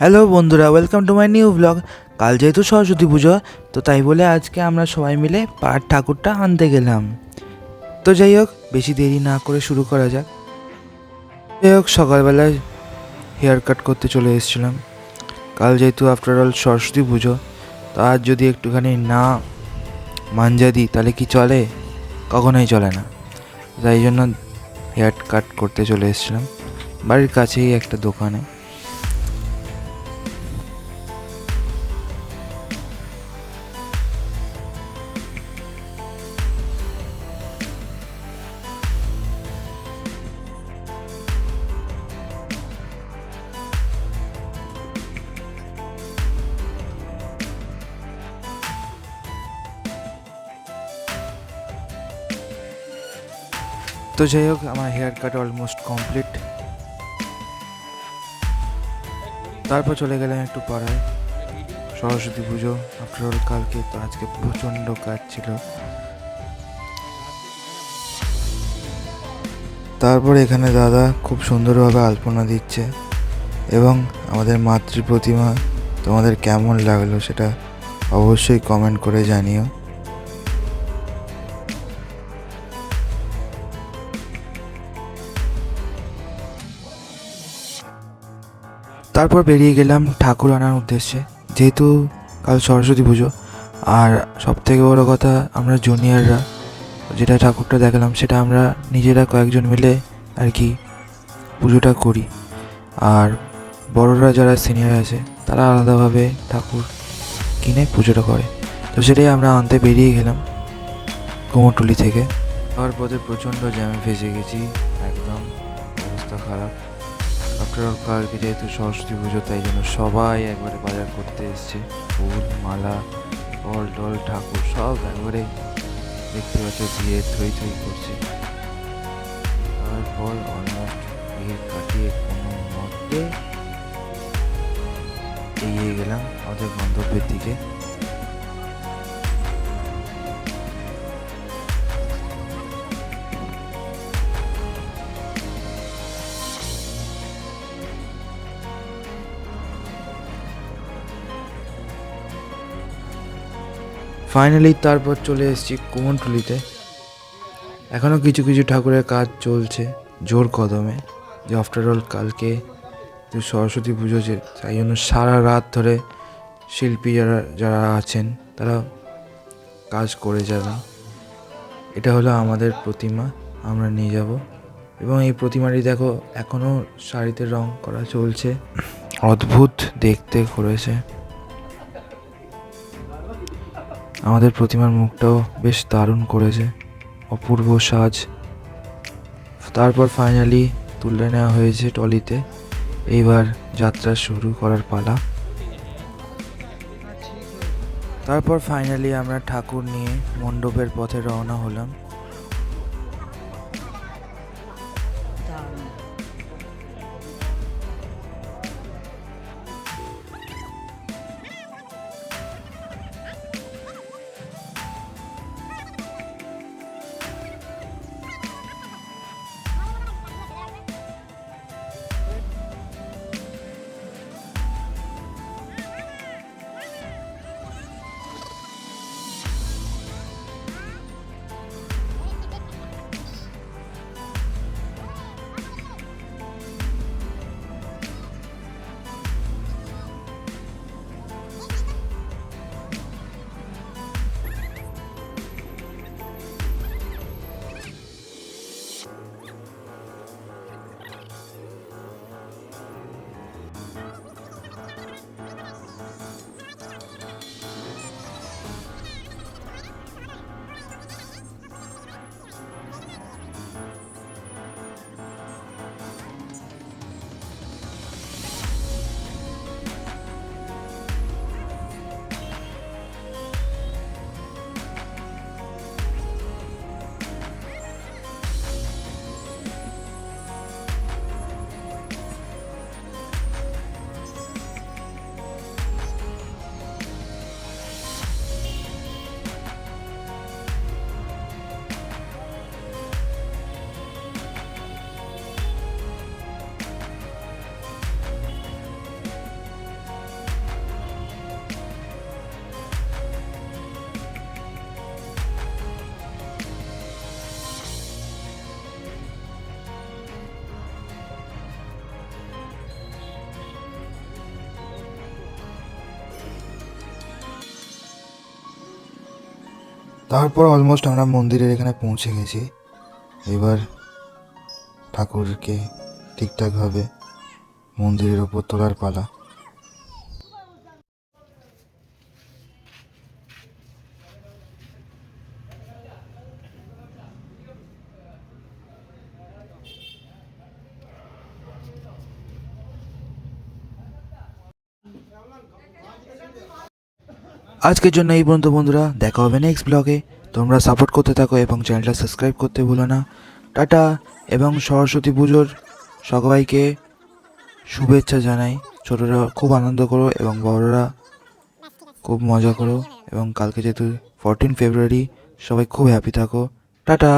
Hello বন্ধুরা welcome to my new blog কাল যেহেতু সরস্বতী পুজো, তো তাই বলে আজকে আমরা সবাই মিলে পাড়ার ঠাকুরটা আনতে গেলাম। তো যাই হোক, বেশি দেরি না করে শুরু করা যাক। যাই হোক, সকালবেলায় হেয়ার কাট করতে চলে এসেছিলাম। কাল যেহেতু আফটার অল সরস্বতী পুজো, তো আজ যদি একটুখানি না মাঞ্জা দিই, তাহলে কি চলে? কখনোই চলে না। তাই জন্য হেয়ার কাট করতে চলে এসেছিলাম। বাড়ির কাছেই একটা দোকানে। তো যাই হোক, আমার হেয়ার কাট অলমোস্ট কমপ্লিট তারপর চলে গেলাম একটু পাড়ায়, সরস্বতী পুজো। আফটার কালকে তো আজকে প্রচণ্ড কাজ ছিল। তারপর এখানে দাদা খুব সুন্দরভাবে আলপনা দিচ্ছে এবং আমাদের মাতৃ প্রতিমা তোমাদের কেমন লাগল সেটা অবশ্যই কমেন্ট করে জানিও। তারপর বেরিয়ে গেলাম ঠাকুর আনার উদ্দেশ্যে। যেহেতু কাল সরস্বতী পুজো, আর সব থেকে বড় কথা আমরা জুনিয়ররা যেটা ঠাকুরটা দেখালাম, সেটা আমরা নিজেরা কয়েকজন মিলে আর কি পুজোটা করি। আর বড়রা যারা সিনিয়র আছে, তারা আলাদাভাবে ঠাকুর কিনে পুজোটা করে। তো সেটাই আমরা আনতে বেরিয়ে গেলাম কুমোরটুলি থেকে। যাওয়ার পথে প্রচণ্ড জ্যামে ফেসে গেছি, একদম অবস্থা খারাপ। আফটার অল কালকে যেহেতু সরস্বতী পুজো, তাই জন্য সবাই একবারে বাজার করতে এসছে। ফুল, মালা, ফল, টল, ঠাকুর সব একবারে দেখতে পাচ্ছ, দিয়ে থই থই করছে। তারপর অলমোস্ট ভিড় কাটিয়ে কোনো মতে এগিয়ে গেলাম আমাদের গন্তব্যের দিকে। ফাইনালি তারপর চলে এসেছি কুমনটুলিতে এখনও কিছু কিছু ঠাকুরের কাজ চলছে, জোর কদমে। যে আফটার অল কালকে তো সরস্বতী পুজো যে, তাই জন্য সারা রাত ধরে শিল্পী যারা যারা আছেন, তারা কাজ করে যাবেন এটা হলো আমাদের প্রতিমা, আমরা নিয়ে যাব। এবং এই প্রতিমাটি দেখো, এখনও শাড়িতে রং করা চলছে। অদ্ভুত দেখতে করেছে। আমাদের প্রতিমার মুখটাও বেশ দারুণ করেছে। অপূর্ব সাজ। তারপর ফাইনালি তুলে নেওয়া হয়েছে টলিতে। এইবার যাত্রা শুরু করার পালা। তারপর ফাইনালি আমরা ঠাকুর নিয়ে মণ্ডপের পথে রওনা হলাম। তারপর অলমোস্ট আমরা মন্দিরের এখানে পৌঁছে গেছি। এবার ঠাকুরকে ঠিকঠাকভাবে মন্দিরের ওপর তোলার পালা। আজকের জন্য এই পর্যন্ত বন্ধুরা, দেখা হবে নেক্সট ব্লগে তোমরা সাপোর্ট করতে থাকো এবং চ্যানেলটা সাবস্ক্রাইব করতে ভুলো না। টাটা এবং সরস্বতী পুজোর সবাইকে শুভেচ্ছা জানাই। ছোটরা খুব আনন্দ করো এবং বড়রা খুব মজা করো। এবং কালকে যেহেতু ফোরটিন ফেব্রুয়ারি সবাই খুব হ্যাপি থাকো। টাটা।